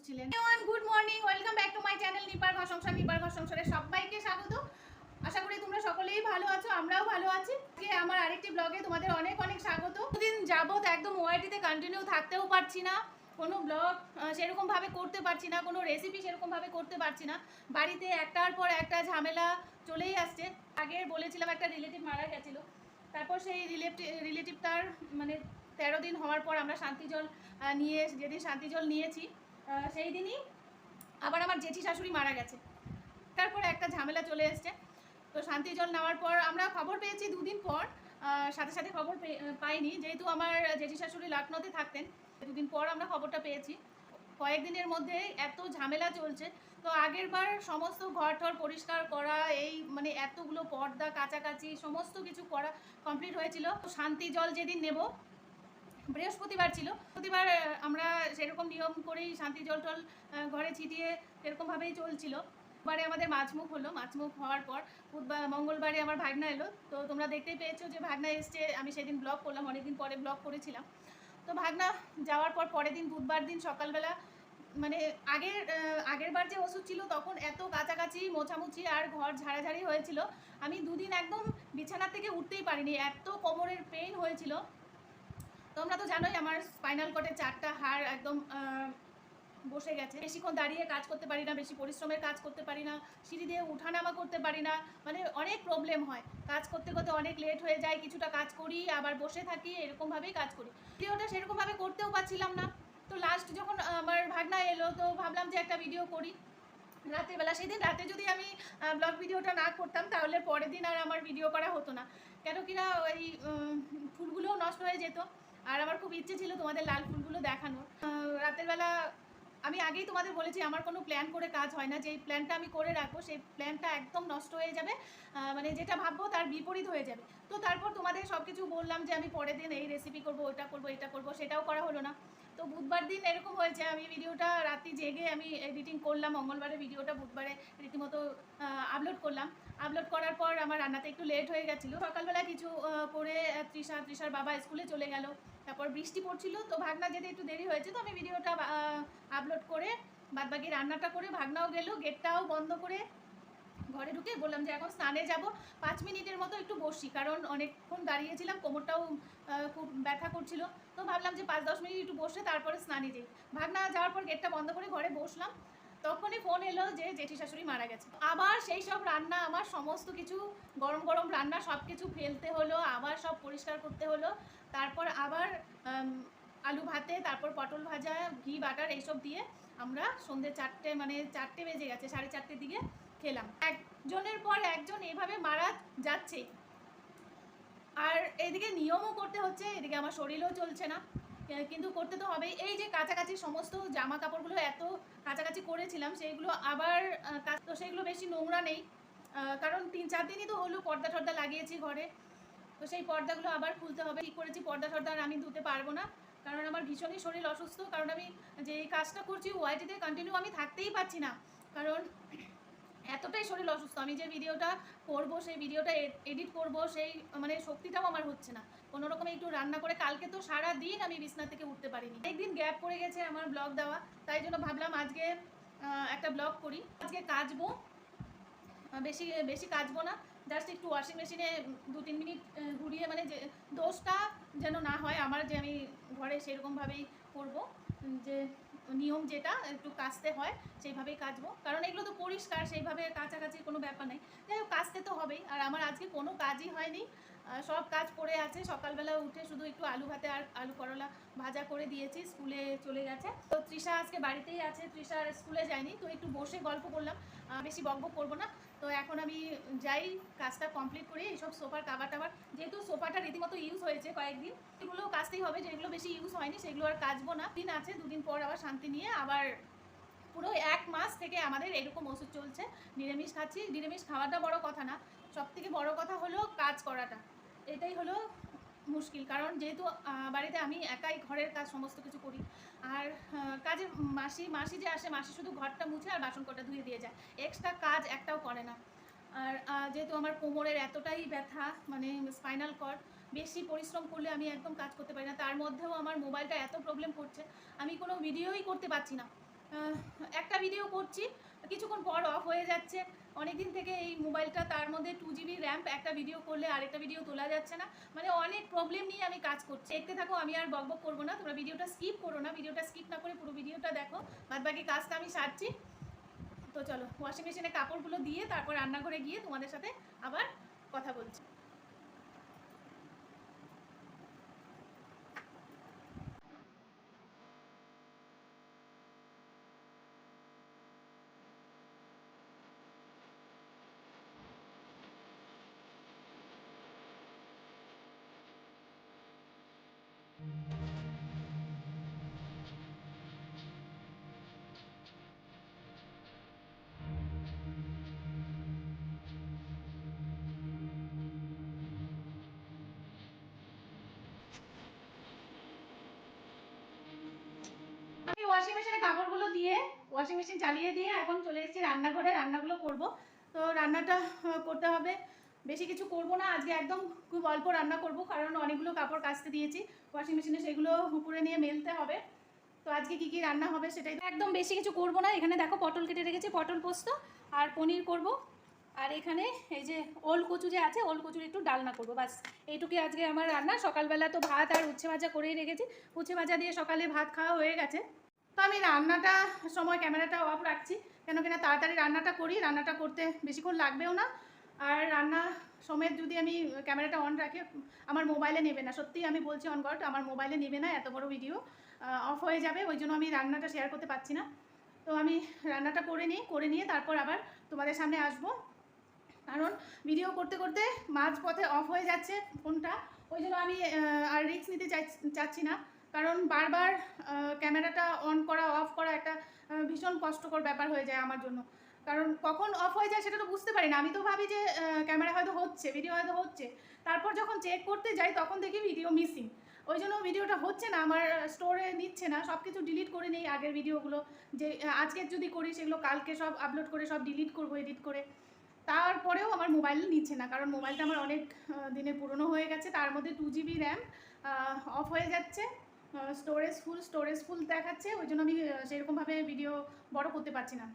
বসছিলেন good morning welcome back to my channel নিপার ঘর সংসার নিপার ঘর সংসারে সবাইকে স্বাগত। আশা করি তোমরা সকলেই ভালো আছো, আমরাও ভালো আছি। আজকে আমার আরেকটি ব্লগে তোমাদের অনেক অনেক স্বাগত। দিন যাবত একদম ওয়াইটিতে কন্টিনিউ থাকতেও পারছি না। কোনো ব্লগ সেরকমভাবে করতে পারছি না, কোনো রেসিপি সেরকমভাবে করতে পারছি না। বাড়িতে একটার পর একটা ঝামেলা চলেই আসছে। আগে বলেছিলাম একটা রিলেটিভ মারা গেছিল। তারপর সেই রিলেটিভ রিলেটিভটার মানে তেরো দিন হওয়ার পর আমরা শান্তি জল নিয়ে, যেদিন শান্তি জল নিয়েছি সেই দিনই আবার আমার জেঠি শাশুড়ি মারা গেছে। তারপরে একটা ঝামেলা চলে এসছে। তো শান্তি জল নেওয়ার পর আমরা খবর পেয়েছি দুদিন পর সাথে সাথে খবর পাইনি। যেহেতু আমার জেঠি শাশুড়ি লখনৌতে থাকতেন, দুদিন পর আমরা খবরটা পেয়েছি। কয়েকদিনের মধ্যে এত ঝামেলা চলছে। তো আগের বার সমস্ত ঘর টর পরিষ্কার করা, এই মানে এতগুলো পর্দা কাছাকাছি সমস্ত কিছু করা কমপ্লিট হয়েছিল। তো শান্তি জল যেদিন নেব বৃহস্পতিবার ছিল। প্রতিবার আমরা সেরকম নিয়ম করেই শান্তি জল টল ঘরে ছিটিয়ে সেরকমভাবেই চলছিল। বারে আমাদের মাছমুখ হলো। মাছমুখ হওয়ার পর বুধবার মঙ্গলবারে আমার ভাগনা এলো। তো তোমরা দেখতেই পেয়েছ যে ভাগনা এসছে। আমি সেদিন ব্লগ করলাম, অনেকদিন পরে ব্লগ করেছিলাম। তো ভাগনা যাওয়ার পর পরের দিন, বুধবার দিন সকালবেলা মানে আগের আগের বার যে ওষুধ ছিল, তখন এত কাছাকাছি মোছামুছি আর ঘর ঝাড়াঝাড়ি হয়েছিল। আমি দুদিন একদম বিছানা থেকে উঠতেই পারিনি। এত কোমরের পেইন হয়েছিল। তোমরা তো জানোই আমার স্পাইনাল কর্ডের চারটা হাড় একদম বসে গেছে। বেশিক্ষণ দাঁড়িয়ে কাজ করতে পারি না, বেশি পরিশ্রমের কাজ করতে পারি না, সিঁড়ি দিয়ে উঠানামা করতে পারি না মানে অনেক প্রবলেম হয়। কাজ করতে করতে অনেক লেট হয়ে যায়, কিছুটা কাজ করি, আবার বসে থাকি, এরকমভাবেই কাজ করি। ভিডিওটা সেরকমভাবে করতেও পারছিলাম না। তো লাস্ট যখন আমার ভাগনা এলো, তো ভাবলাম যে একটা ভিডিও করি। রাতের বেলা সেদিন রাতে যদি আমি ব্লগ ভিডিওটা না করতাম, তাহলে পরের দিন আর আমার ভিডিও করা হতো না। কেন কিনা ওই ফুলগুলোও নষ্ট হয়ে যেত। আর আমার খুব ইচ্ছে ছিল তোমাদের লাল ফুলগুলো দেখানোর। রাতের বেলা আমি আগেই তোমাদের বলেছি, আমার কোনো প্ল্যান করে কাজ হয় না। যে প্ল্যানটা আমি করে রাখব, সেই প্ল্যানটা একদম নষ্ট হয়ে যাবে। মানে যেটা ভাববো তার বিপরীত হয়ে যাবে। তো তারপর তোমাদের সব কিছু বললাম যে আমি পরের দিন এই রেসিপি করব ওটা করব, এটা করব, সেটাও করা হলো না। তো বুধবার দিন এরকম হয়েছে আমি ভিডিওটা রাত্রি জেগে আমি এডিটিং করলাম, মঙ্গলবারে ভিডিওটা, বুধবারে রীতিমতো আপলোড করলাম। আপলোড করার পর আমার রান্নাতে একটু লেট হয়ে গেছিল। সকালবেলা কিছু করে তৃষা, তৃষার বাবা স্কুলে চলে গেল। তারপর বৃষ্টি পড়ছিল, তো ভাগনা যেতে একটু দেরি হয়েছে, তো আমি ভিডিওটা আপলোড করে বাদবাকি রান্নাটা করে ভাগনাও গেল, গেটটাও বন্ধ করে ঘরে ঢুকে বললাম যে এখন স্নানে যাব, পাঁচ মিনিটের মতো একটু বসি। কারণ অনেকক্ষণ দাঁড়িয়েছিলাম, কোমরটাও খুব ব্যথা করছিল। তো ভাবলাম যে পাঁচ, দশ মিনিট একটু বসে তারপরে স্নানে যাই। ভাগনা যাওয়ার পর গেটটা বন্ধ করে ঘরে বসলাম। তখনই ফোন এলো যে জেঠি শাশুড়ি মারা গেছে। আবার সেই সব রান্না, আমার সমস্ত কিছু, গরম গরম রান্না সব কিছু ফেলতে হলো, আবার সব পরিষ্কার করতে হলো। তারপর আবার আলু ভাতে, তারপর পটল ভাজা, ঘি, বাটার, এইসব দিয়ে আমরা সন্ধ্যে চারটে মানে চারটে বেজে গেছে, সাড়ে চারটের দিকে। খেলাম। একজনের পর একজন এভাবে মারা যাচ্ছে। আর এদিকে নিয়মও করতে হচ্ছে, এদিকে আমার শরীরও চলছে না। কিন্তু করতে তো হবেই। এই যে কাছাকাছি সমস্ত জামা কাপড়গুলো এত কাছাকাছি করেছিলাম সেইগুলো আবার তো সেগুলো বেশি নোংরা নেই। কারণ তিন, চার দিনই তো হলো পর্দা টর্দা লাগিয়েছি ঘরে। তো সেই পর্দাগুলো আবার খুলতে হবে। ঠিক করেছি? পর্দা টর্দা আর আমি ধুতে পারব না। কারণ আমার ভীষণই শরীর অসুস্থ। কারণ আমি যে কাজটা করছি ওয়াইটিতে কন্টিনিউ আমি থাকতেই পারছি না। কারণ এতটাই শরীর অসুস্থ। আমি যে ভিডিওটা করব, সেই ভিডিওটা এডিট করব, সেই মানে শক্তিটাও আমার হচ্ছে না। কোনো রকমে একটু রান্না করে, কালকে তো সারা দিন আমি বিছনা থেকে উঠতে পারিনি। একদিন গ্যাপ পড়ে গেছে আমার ব্লগ দেওয়া, তাই জন্য ভাবলাম আজকে একটা ব্লগ করি। আজকে কাচবো বেশি বেশি কাচবো না জাস্ট একটু ওয়াশিং মেশিনে দু তিন মিনিট ঘুরিয়ে মানে যে, দোষটা যেন না হয়, আমার যে আমি ঘরে সেরকমভাবেই করব, যে নিয়ম যেটা একটু কাচতে হয়, সেইভাবেই কাচবো কারণ এগুলো তো পরিষ্কার, সেইভাবে কাছাকাছির কোনো ব্যাপার নেই। যাই হোক কাচতে তো হবেই। আর আমার আজকে কোনো কাজই হয়নি। সব কাজ পড়ে আছে। সকালবেলা উঠে শুধু একটু আলু ভাতে আর আলু করলা ভাজা করে দিয়েছি, স্কুলে চলে গেছে। তো তৃষা আজকে বাড়িতেই আছে তৃষা আর স্কুলে যায়নি, তো একটু বসে গল্প করলাম। বেশি বকবক করব না। তো এখন আমি যাই, কাজটা কমপ্লিট করি, এইসব সোফার কাবার টাবার যেহেতু সোফাটা রীতিমতো ইউজ হয়েছে কয়েকদিন এগুলো কাচতেই হবে, যেগুলো বেশি ইউজ হয়নি, সেগুলো আর কাচবো না। দিন আছে, দুদিন পর আবার শান্তি নিয়ে আবার পুরো এক মাস থেকে আমাদের এরকম ওষুধ চলছে। নিরামিষ খাচ্ছি, নিরামিষ খাওয়াটা বড় কথা না সব থেকে বড় কথা হলো কাজ করাটা। এটাই হলো মুশকিল। কারণ যেহেতু বাড়িতে আমি একাই ঘরের কাজ সমস্ত কিছু করি, আর কাজের মাসি মাসি যে আসে, মাসি শুধু ঘরটা মুছে আর বাসন কটা ধুয়ে দিয়ে যায়। এক্সট্রা কাজ একটাও করে না। আর যেহেতু আমার কোমরের এতটাই ব্যথা মানে স্পাইনাল কর্ড বেশি পরিশ্রম করলে আমি একদম কাজ করতে পারি না। তার মধ্যেও আমার মোবাইলটা এত প্রবলেম করছে, আমি কোনো ভিডিওই করতে পারছি না। একটা ভিডিও করছি, কিছুক্ষণ পর অফ হয়ে যাচ্ছে। অনেকদিন থেকে এই মোবাইলটা, তার মধ্যে টু জিবি র্যাম্প একটা ভিডিও করলে আরেকটা ভিডিও তোলা যাচ্ছে না। মানে অনেক প্রবলেম নিয়ে আমি কাজ করছি। দেখতে থাকো, আমি আর বকবক বক করব না। তোমরা ভিডিওটা স্কিপ করো না। ভিডিওটা স্কিপ না করে পুরো ভিডিওটা দেখো। বাদ বাকি কাজটা আমি সারছি। তো চলো ওয়াশিং মেশিনে কাপড়গুলো দিয়ে তারপর রান্নাঘরে গিয়ে তোমাদের সাথে আবার কথা বলছি। ওয়াশিং মেশিনে কাপড়গুলো দিয়ে ওয়াশিং মেশিন চালিয়ে দিয়ে এখন চলে এসেছি রান্নাঘরে। রান্নাগুলো করব। তো রান্নাটা করতে হবে। বেশি কিছু করব না, আজকে একদম খুব অল্প রান্না করব, কারণ অনেকগুলো কাপড় কাচতে দিয়েছি ওয়াশিং মেশিনে সেগুলো উপরে নিয়ে মেলতে হবে। তো আজকে কি কি রান্না হবে সেটাই একদম বেশি কিছু করব না, এখানে দেখো পটল কেটে রেখেছি, পটল পোস্ত আর পনির করব। আর এখানে এই যে ওল কচু যে আছে, ওল কচুর একটু ডালনা করব, বাস। এইটুকুই আজকে আমার রান্না, সকালবেলা তো ভাত আর উচ্ছে ভাজা করেই রেখেছি। উচ্ছে ভাজা দিয়ে সকালে ভাত খাওয়া হয়ে গেছে। তো আমি রান্নাটা, সময় ক্যামেরাটা অফ রাখছি, কেন কিনা তাড়াতাড়ি রান্নাটা করি, রান্নাটা করতে বেশিক্ষণ লাগবেও না। আর রান্না সময় যদি আমি ক্যামেরাটা অন রাখি, আমার মোবাইলে নেবে না। সত্যিই আমি বলছি অন গড, আমার মোবাইলে নেবে না, এত বড় ভিডিও অফ হয়ে যাবে, ওই জন্য আমি রান্নাটা শেয়ার করতে পারছি না। তো আমি রান্নাটা করে নিই, করে নিয়ে তারপর আবার তোমাদের সামনে আসব। কারণ ভিডিও করতে করতে মাঝ পথে অফ হয়ে যাচ্ছে ফোনটা, ওই জন্য আমি আর রিস্ক নিতে চাচ্ছি না। কারণ বারবার ক্যামেরাটা অন করা অফ করা একটা ভীষণ কষ্টকর ব্যাপার হয়ে যায় আমার জন্য। কারণ কখন অফ হয়ে যায় সেটা তো বুঝতে পারি না। আমি তো ভাবি যে ক্যামেরা হয়তো হচ্ছে ভিডিও হয়তো হচ্ছে। তারপর যখন চেক করতে যাই তখন দেখি ভিডিও মিসিং ওই জন্য ভিডিওটা হচ্ছে না আমার স্টোরে নিচ্ছে না। সব কিছু ডিলিট করে নেই আগের ভিডিওগুলো যে আহ, আজকে যদি করি সেগুলো কালকে সব আপলোড করে সব ডিলিট করব এডিট করে। তারপরেও আমার মোবাইল নিচ্ছে না কারণ মোবাইলটা আমার অনেক দিনের পুরনো হয়ে গেছে। তার মধ্যে টু জিবি র্যাম অফ হয়ে যাচ্ছে। স্টোরেজ ফুল স্টোরেজ ফুল দেখাচ্ছে। ওই জন্য আমি সেরকমভাবে ভিডিও বড় করতে পারছি না।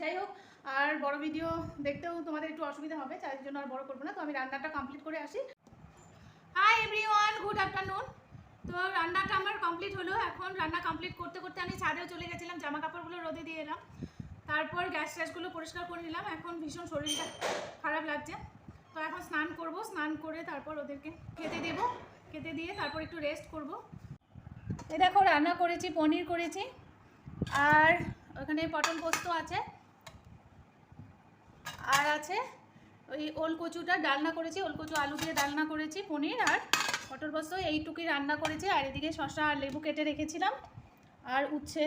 যাই হোক, আর বড় ভিডিও দেখতেও তোমাদের একটু অসুবিধা হবে, তাই জন্য আর বড় করব না। তো আমি রান্নাটা কমপ্লিট করে আসি। হাই এভরিওয়ান গুড আফটারনুন তো রান্নাটা আমার কমপ্লিট হলো। এখন রান্না কমপ্লিট করতে করতে আমি ছাদেও চলে গেছিলাম জামা কাপড়গুলো রোদে দিয়ে এলাম। তারপর গ্যাস ট্যাসগুলো পরিষ্কার করে নিলাম। এখন ভীষণ শরীরটা খারাপ লাগছে। তো এখন স্নান করব, স্নান করে তারপর ওদেরকে খেতে দেবো। খেতে দিয়ে তারপর একটু রেস্ট করব। এই দেখো, রান্না করেছি, পনির করেছি। আর ওখানে পটল পোস্ত আছে। আর আছে ওই ওল কচুটা ডালনা করেছি ওল কচু আলু দিয়ে ডালনা করেছি, পনির আর পটল পোস্ত এইটুকুই রান্না করেছি। আর এদিকে শসা আর লেবু কেটে রেখেছিলাম। আর উচ্ছে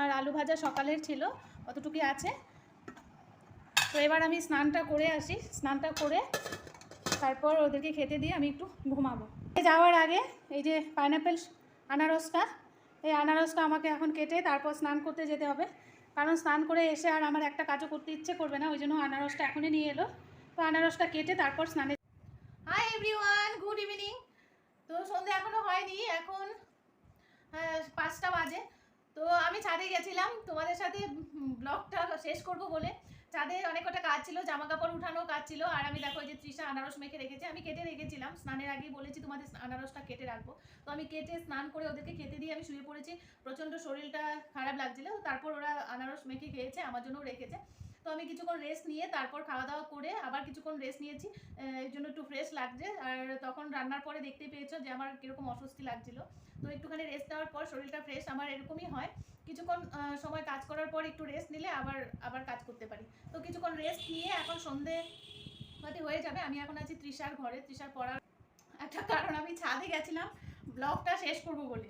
আর আলু ভাজা সকালের ছিল, অতটুকুই আছে। তো এবার আমি স্নানটা করে আসি, স্নানটা করে তারপর ওদেরকে খেতে দিয়ে আমি একটু ঘুমাবো। যাওয়ার আগে এই যে পাইনাপেল আনারসটা, এই আনারসটা আমাকে এখন কেটে তারপর স্নান করতে যেতে হবে। কারণ স্নান করে এসে আর আমার একটা কাজও করতে ইচ্ছে করবে না, ওই জন্য আনারসটা এখনই নিয়ে এলো। তো আনারসটা কেটে তারপর স্নানে হাই এভরিওয়ান গুড ইভিনিং তো সন্ধে এখনও হয়নি, এখন পাঁচটা বাজে। তো আমি ছাদে গেছিলাম, তোমাদের সাথে ব্লগটা শেষ করব বলে। ছাদে অনেক কটা কাজ ছিল জামা কাপড় উঠানো কাজ ছিল, আর আমি দেখো যে তৃষা আনারস মেখে রেখেছে, আমি কেটে রেখেছিলাম, স্নানের আগেই বলেছি তোমাদের আনারসটা কেটে রাখব। তো আমি কেটে স্নান করে ওদেরকে খেতে দিয়ে আমি শুয়ে পড়েছি, প্রচণ্ড শরীরটা খারাপ লাগছিল, তারপর ওরা আনারস মেখে খেয়েছে, আমার জন্যও রেখেছে। তো আমি কিছুক্ষণ রেস্ট নিয়ে তারপর খাওয়া দাওয়া করে আবার কিছুক্ষণ রেস্ট নিয়েছি এর জন্য একটু ফ্রেশ লাগছে, আর তখন রান্নার পরে দেখতেই পেয়েছ যে আমার কীরকম অস্বস্তি লাগছিল। তো একটুখানি রেস্ট নেওয়ার পর শরীরটা ফ্রেশ আমার এরকমই হয়। কিছুক্ষণ সময় কাজ করার পর একটু রেস্ট নিলে আবার আবার কাজ করতে পারি। তো কিছুক্ষণ রেস্ট নিয়ে এখন সন্ধে হয়তো হয়ে যাবে। আমি এখন আছি তৃষার ঘরে। তৃষার পড়ার একটা কারণ, আমি ছাদে গেছিলাম। ব্লগটা শেষ করব বলে।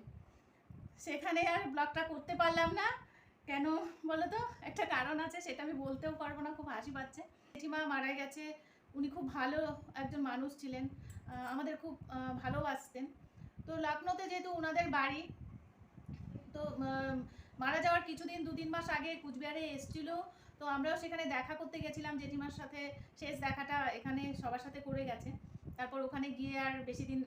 সেখানে আর ব্লগটা করতে পারলাম না। কেন বলো তো? একটা কারণ আছে, সেটা আমি বলতেও পারব না। খুব হাসি পাচ্ছে। জেঠিমা মারা গেছে। উনি খুব ভালো একজন মানুষ ছিলেন। আমাদের খুব ভালোবাসতেন। তো লখনৌতে যেহেতু ওনাদের বাড়ি, তো মারা যাওয়ার কিছুদিন দু তিন মাস আগে কুচবিহারে এসছিল। তো আমরাও সেখানে দেখা করতে গেছিলাম, জেঠিমার সাথে শেষ দেখাটা এখানে সবার সাথে করে গেছে। তারপর ওখানে গিয়ে আর বেশি দিন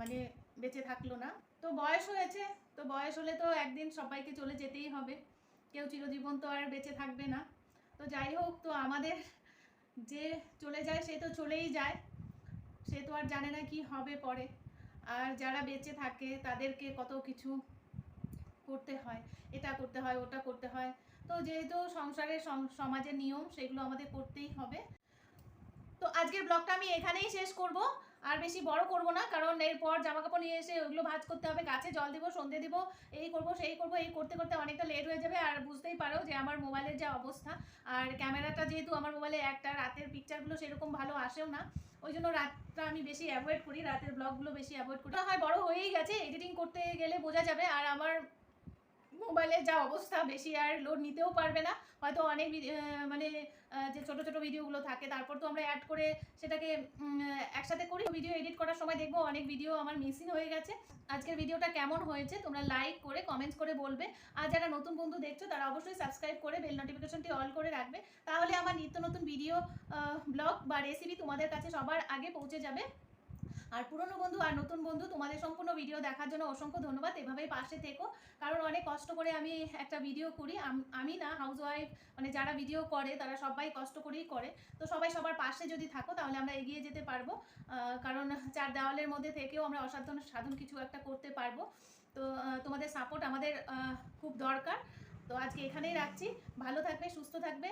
মানে বেঁচে থাকল না। তো বয়স হয়েছে, তো বয়স হলে তো একদিন সবাইকে চলে যেতেই হবে। কেউ চিরজীবন তো আর বেঁচে থাকবে না। তো যাই হোক, তো আমাদের যে চলে যায়, সে তো চলেই যায়। সে তো আর জানে না কি হবে পরে। আর যারা বেঁচে থাকে, তাদেরকে কত কিছু করতে হয়। এটা করতে হয়, ওটা করতে হয়। তো যেহেতু সংসারের সমাজের নিয়ম, সেগুলো আমাদের করতেই হবে। তো আজকের ব্লগটা আমি এখানেই শেষ করব। আর বেশি বড় করব না, কারণ এরপর জামা কাপড় নিয়ে এসে ওইগুলো ভাঁজ করতে হবে, গাছে জল দেবো, সন্ধে দেবো, এই করব, সেই করব, এই করতে করতে অনেকটা লেট হয়ে যাবে আর বুঝতেই পারো যে আমার মোবাইলের যা অবস্থা। আর ক্যামেরাটা যেহেতু আমার মোবাইলে একটা, রাতের পিকচারগুলো সেরকম ভালো আসেও না, ওই জন্য রাতটা আমি বেশি অ্যাভয়েড করি, রাতের ব্লগগুলো বেশি অ্যাভয়েড করি। হয় বড় হয়েই গেছে এডিটিং করতে গেলে বোঝা যাবে, আর আমার মোবাইলের যা অবস্থা, বেশি আর লোড নিতেও পারবে না। হয়তো অনেক মানে যে ছোট ছোট ভিডিওগুলো থাকে, তারপর তো আমরা অ্যাড করে সেটাকে একসাথে করি। ভিডিও এডিট করার সময় দেখব অনেক ভিডিও আমার মিসিং হয়ে গেছে। আজকের ভিডিওটা কেমন হয়েছে, তোমরা লাইক করে কমেন্টস করে বলবে। আর যারা নতুন বন্ধু দেখছ, তারা অবশ্যই সাবস্ক্রাইব করে বেল নোটিফিকেশনটি অল করে রাখবে। তাহলে আমার নিত্য নতুন ভিডিও ব্লগ বা রেসিপি তোমাদের কাছে সবার আগে পৌঁছে যাবে। আর পুরনো বন্ধু আর নতুন বন্ধু, তোমাদের সম্পূর্ণ ভিডিও দেখার জন্য অসংখ্য ধন্যবাদ। এভাবেই পাশে থেকো। কারণ অনেক কষ্ট করে আমি একটা ভিডিও করি। আমি না হাউস ওয়াইফ মানে যারা ভিডিও করে, তারা সবাই কষ্ট করেই করে। তো সবাই সবার পাশে যদি থাকো, তাহলে আমরা এগিয়ে যেতে পারব। কারণ চার দেওয়ালের মধ্যে থেকেও আমরা অসাধারণ সাধন কিছু একটা করতে পারব। তো তোমাদের সাপোর্ট আমাদের খুব দরকার। তো আজকে এখানেই রাখছি। ভালো থাকবে, সুস্থ থাকবে।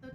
তো